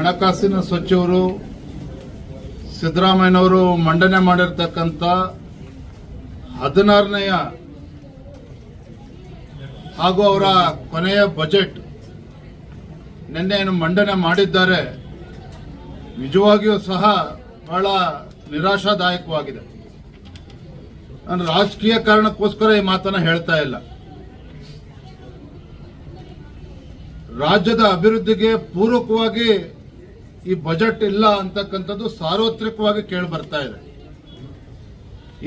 ಹಣಕಾಸಿನ ಸಚಿವರು ಸಿದ್ದರಾಮಯ್ಯನವರು ಮಂಡನೆ ಮಾಡಿರ್ತಕ್ಕಂಥ ಹದಿನಾರನೆಯ ಹಾಗೂ ಅವರ ಕೊನೆಯ ಬಜೆಟ್ ನಿನ್ನೆ ಏನು ಮಂಡನೆ ಮಾಡಿದ್ದಾರೆ, ನಿಜವಾಗಿಯೂ ಸಹ ಬಹಳ ನಿರಾಶಾದಾಯಕವಾಗಿದೆ. ನಾನು ರಾಜಕೀಯ ಕಾರಣಕ್ಕೋಸ್ಕರ ಈ ಮಾತನ್ನ ಹೇಳ್ತಾ ಇಲ್ಲ. ರಾಜ್ಯದ ಅಭಿವೃದ್ಧಿಗೆ ಪೂರಕವಾಗಿ ಈ ಬಜೆಟ್ ಇಲ್ಲ ಅಂತಕ್ಕಂಥದ್ದು ಸಾರ್ವತ್ರಿಕವಾಗಿ ಕೇಳಿ ಬರ್ತಾ ಇದೆ.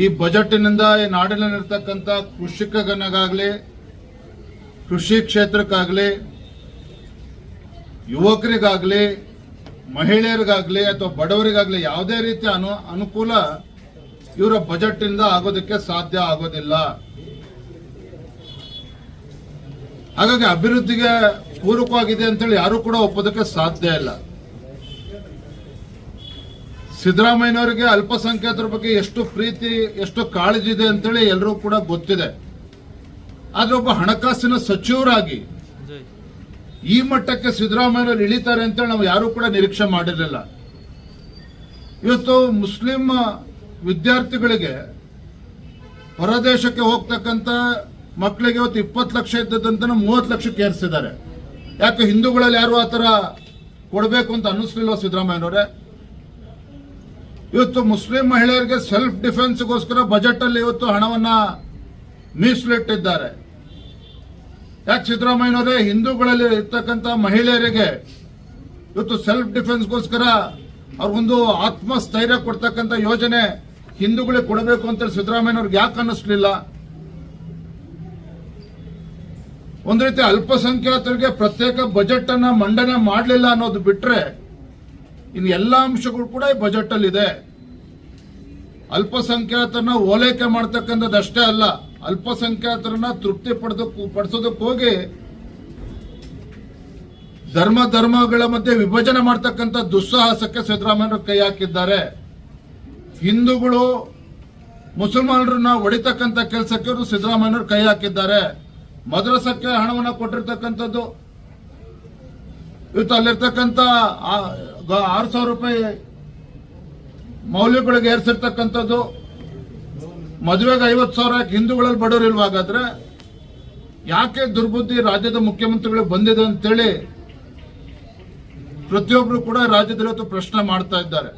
ಈ ಬಜೆಟ್ನಿಂದ ಈ ನಾಡಿನಲ್ಲಿರ್ತಕ್ಕಂಥ ಕೃಷಿಕಗನಿಗಾಗ್ಲಿ, ಕೃಷಿ ಕ್ಷೇತ್ರಕ್ಕಾಗ್ಲಿ, ಯುವಕರಿಗಾಗಲಿ, ಮಹಿಳೆಯರಿಗಾಗಲಿ ಅಥವಾ ಬಡವರಿಗಾಗಲಿ ಯಾವುದೇ ರೀತಿಯ ಅನು, ಅನುಕೂಲ ಇವರ ಬಜೆಟ್ ಇಂದ ಆಗೋದಕ್ಕೆ ಸಾಧ್ಯ ಆಗೋದಿಲ್ಲ. ಹಾಗಾಗಿ ಅಭಿವೃದ್ಧಿಗೆ ಪೂರಕವಾಗಿದೆ ಅಂತೇಳಿ ಯಾರು ಕೂಡ ಒಪ್ಪೋದಕ್ಕೆ ಸಾಧ್ಯ ಇಲ್ಲ. ಸಿದ್ದರಾಮಯ್ಯನವರಿಗೆ ಅಲ್ಪಸಂಖ್ಯಾತರ ಬಗ್ಗೆ ಎಷ್ಟು ಪ್ರೀತಿ, ಎಷ್ಟು ಕಾಳಜಿ ಇದೆ ಅಂತೇಳಿ ಎಲ್ಲರೂ ಕೂಡ ಗೊತ್ತಿದೆ. ಆದ್ರೆ ಒಬ್ಬ ಹಣಕಾಸಿನ ಸಚಿವರಾಗಿ ಈ ಮಟ್ಟಕ್ಕೆ ಸಿದ್ದರಾಮಯ್ಯನವರು ಇಳಿತಾರೆ ಅಂತೇಳಿ ನಾವು ಯಾರು ಕೂಡ ನಿರೀಕ್ಷೆ ಮಾಡಿರಲಿಲ್ಲ. ಇವತ್ತು ಮುಸ್ಲಿಂ ವಿದ್ಯಾರ್ಥಿಗಳಿಗೆ ಹೊರದೇಶಕ್ಕೆ ಹೋಗ್ತಕ್ಕಂಥ ಮಕ್ಕಳಿಗೆ ಇವತ್ತು ಇಪ್ಪತ್ತು ಲಕ್ಷ ಇದ್ದದಂತ ಮೂವತ್ತು ಲಕ್ಷಕ್ಕೆ ಏರಿಸಿದ್ದಾರೆ. ಯಾಕೆ ಹಿಂದೂಗಳಲ್ಲಿ ಯಾರು ಆ ಥರ ಕೊಡಬೇಕು ಅಂತ ಅನ್ನಿಸ್ಲಿಲ್ಲ ಸಿದ್ದರಾಮಯ್ಯನವರೇ? ಇವತ್ತು ಮುಸ್ಲಿಂ ಮಹಿಳೆಯರಿಗೆ ಸೆಲ್ಫ್ ಡಿಫೆನ್ಸ್ಗೋಸ್ಕರ ಬಜೆಟ್ ಅಲ್ಲಿ ಇವತ್ತು ಹಣವನ್ನ ಮೀಸಲಿಟ್ಟಿದ್ದಾರೆ. ಯಾಕೆ ಸಿದ್ದರಾಮಯ್ಯನವರೇ ಹಿಂದೂಗಳಲ್ಲಿ ಇರ್ತಕ್ಕಂಥ ಮಹಿಳೆಯರಿಗೆ ಇವತ್ತು ಸೆಲ್ಫ್ ಡಿಫೆನ್ಸ್ಗೋಸ್ಕರ ಅವ್ರಿಗೊಂದು ಆತ್ಮಸ್ಥೈರ್ಯ ಕೊಡ್ತಕ್ಕಂಥ ಯೋಜನೆ ಹಿಂದೂಗಳಿಗೆ ಕೊಡಬೇಕು ಅಂತ ಸಿದ್ದರಾಮಯ್ಯನವ್ರಿಗೆ ಯಾಕೆ ಅನ್ನಿಸ್ಲಿಲ್ಲ? ಒಂದು ರೀತಿ ಅಲ್ಪಸಂಖ್ಯಾತರಿಗೆ ಪ್ರತ್ಯೇಕ ಬಜೆಟ್ ಅನ್ನ ಮಂಡನೆ ಮಾಡಲಿಲ್ಲ ಅನ್ನೋದು ಬಿಟ್ರೆ ಇನ್ನು ಎಲ್ಲ ಅಂಶಗಳು ಕೂಡ ಈ ಬಜೆಟ್ ಅಲ್ಲಿ ಇದೆ. ಅಲ್ಪಸಂಖ್ಯಾತರನ್ನ ಓಲೈಕೆ ಮಾಡ್ತಕ್ಕಂಥದ್ದು ಅಷ್ಟೇ ಅಲ್ಲ, ಅಲ್ಪಸಂಖ್ಯಾತರನ್ನ ತೃಪ್ತಿ ಪಡೆದಕ್ಕೂ ಪಡಿಸೋದಕ್ಕೆ ಹೋಗಿ ಧರ್ಮ ಧರ್ಮಗಳ ಮಧ್ಯೆ ವಿಭಜನೆ ಮಾಡ್ತಕ್ಕಂಥ ದುಸ್ಸಾಹಸಕ್ಕೆ ಸಿದ್ದರಾಮಯ್ಯ ಕೈ ಹಾಕಿದ್ದಾರೆ. ಹಿಂದೂಗಳು ಮುಸಲ್ಮಾನರನ್ನ ಒಡಿತಕ್ಕಂಥ ಕೆಲಸಕ್ಕೆ ಅವರು ಕೈ ಹಾಕಿದ್ದಾರೆ. ಮದ್ರಸಕ್ಕೆ ಹಣವನ್ನು ಕೊಟ್ಟಿರ್ತಕ್ಕಂಥದ್ದು, ಇವತ್ತು ಅಲ್ಲಿರ್ತಕ್ಕಂಥ ಆರು ಸಾವಿರ ರೂಪಾಯಿ ಮೌಲ್ಯಗಳಿಗೆ ಏರ್ಸಿರ್ತಕ್ಕಂಥದ್ದು. ಮದುವೆಗೆ ಐವತ್ತು ಸಾವಿರ ಹಿಂದೂಗಳಲ್ಲಿ ಬಡವರು ಇಲ್ವಾ ಹಾಗಾದ್ರೆ? ಯಾಕೆ ದುರ್ಬುದ್ಧಿ ರಾಜ್ಯದ ಮುಖ್ಯಮಂತ್ರಿಗಳಿಗೆ ಬಂದಿದೆ ಅಂತೇಳಿ ಪ್ರತಿಯೊಬ್ರು ಕೂಡ ರಾಜ್ಯದಲ್ಲಿ ಪ್ರಶ್ನೆ ಮಾಡ್ತಾ ಇದ್ದಾರೆ.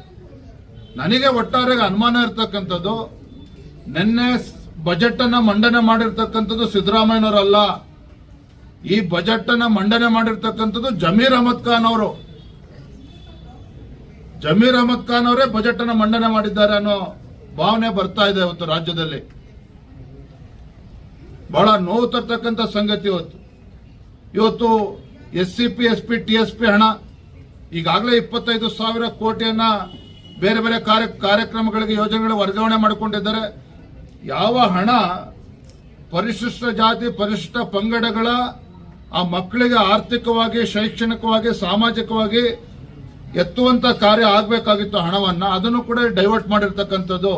ನನಗೆ ಒಟ್ಟಾರೆ ಅನುಮಾನ ಇರತಕ್ಕಂಥದ್ದು, ನಿನ್ನೆ ಬಜೆಟ್ ಅನ್ನ ಮಂಡನೆ ಮಾಡಿರ್ತಕ್ಕಂಥದ್ದು ಸಿದ್ದರಾಮಯ್ಯನವರಲ್ಲ. ಈ ಬಜೆಟ್ ಅನ್ನ ಮಂಡನೆ ಮಾಡಿರ್ತಕ್ಕಂಥದ್ದು ಜಮೀರ್ ಅಹಮದ್ ಖಾನ್ ಅವರು. ಜಮೀರ್ ಅಹಮದ್ ಖಾನ್ ಅವರೇ ಬಜೆಟ್ ಅನ್ನು ಮಂಡನೆ ಮಾಡಿದ್ದಾರೆ ಅನ್ನೋ ಭಾವನೆ ಬರ್ತಾ ಇದೆ ಇವತ್ತು ರಾಜ್ಯದಲ್ಲಿ. ಬಹಳ ನೋವು ತರ್ತಕ್ಕಂಥ ಸಂಗತಿ ಇವತ್ತು. ಇವತ್ತು S C P, S P, T S P ಹಣ ಈಗಾಗಲೇ ಇಪ್ಪತ್ತೈದು ಸಾವಿರ ಕೋಟಿಯನ್ನ ಬೇರೆ ಬೇರೆ ಕಾರ್ಯ, ಕಾರ್ಯಕ್ರಮಗಳಿಗೆ, ಯೋಜನೆಗಳಿಗೆ ವರ್ಗಾವಣೆ ಮಾಡಿಕೊಂಡಿದ್ದಾರೆ. ಯಾವ ಹಣ ಪರಿಶಿಷ್ಟ ಜಾತಿ, ಪರಿಶಿಷ್ಟ ಪಂಗಡಗಳ ಆ ಮಕ್ಕಳಿಗೆ ಆರ್ಥಿಕವಾಗಿ, ಶೈಕ್ಷಣಿಕವಾಗಿ, ಸಾಮಾಜಿಕವಾಗಿ ಎತ್ತುವಂತ ಕಾರ್ಯ ಆಗಬೇಕಾಗಿತ್ತು ಹಣವನ್ನ, ಅದನ್ನು ಕೂಡ ಡೈವರ್ಟ್ ಮಾಡಿರ್ತಕ್ಕಂಥದ್ದು.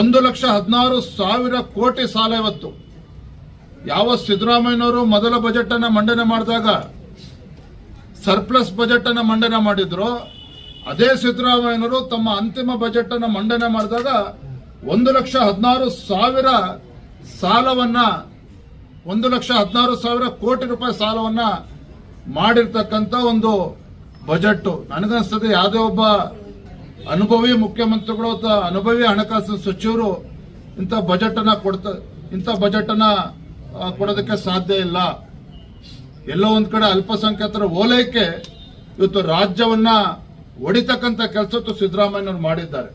ಒಂದು ಲಕ್ಷ ಹದಿನಾರು ಸಾವಿರ ಕೋಟಿ ಸಾಲ ಇವತ್ತು. ಯಾವ ಸಿದ್ದರಾಮಯ್ಯನವರು ಮೊದಲ ಬಜೆಟ್ ಅನ್ನ ಮಂಡನೆ ಮಾಡಿದಾಗ, ಸರ್ಪ್ಲಸ್ ಬಜೆಟ್ ಅನ್ನ ಮಂಡನೆ ಮಾಡಿದ್ರು, ಅದೇ ಸಿದ್ದರಾಮಯ್ಯನವರು ತಮ್ಮ ಅಂತಿಮ ಬಜೆಟ್ ಅನ್ನ ಮಂಡನೆ ಮಾಡಿದಾಗ ಒಂದು ಲಕ್ಷ ಹದಿನಾರು ಸಾವಿರ ಸಾಲವನ್ನ, ಒಂದು ಲಕ್ಷ ಹದಿನಾರು ಸಾವಿರ ಕೋಟಿ ರೂಪಾಯಿ ಸಾಲವನ್ನ ಮಾಡಿರ್ತಕ್ಕಂಥ ಒಂದು ಬಜೆಟ್ ನನಗನ್ಸ್ತದೆ ಯಾವುದೇ ಒಬ್ಬ ಅನುಭವಿ ಮುಖ್ಯಮಂತ್ರಿಗಳು ಅಥವಾ ಅನುಭವಿ ಹಣಕಾಸು ಸಚಿವರು ಇಂಥ ಬಜೆಟ್ ಅನ್ನ ಕೊಡ್ತ, ಇಂಥ ಬಜೆಟ್ ಅನ್ನ ಕೊಡೋದಕ್ಕೆ ಸಾಧ್ಯ ಇಲ್ಲ. ಎಲ್ಲೋ ಒಂದ್ ಕಡೆ ಅಲ್ಪಸಂಖ್ಯಾತರ ಓಲೈಕೆ ಇವತ್ತು ರಾಜ್ಯವನ್ನ ಒಡಿತಕ್ಕಂತ ಕೆಲಸ ಸಿದ್ದರಾಮಯ್ಯನವರು ಮಾಡಿದ್ದಾರೆ.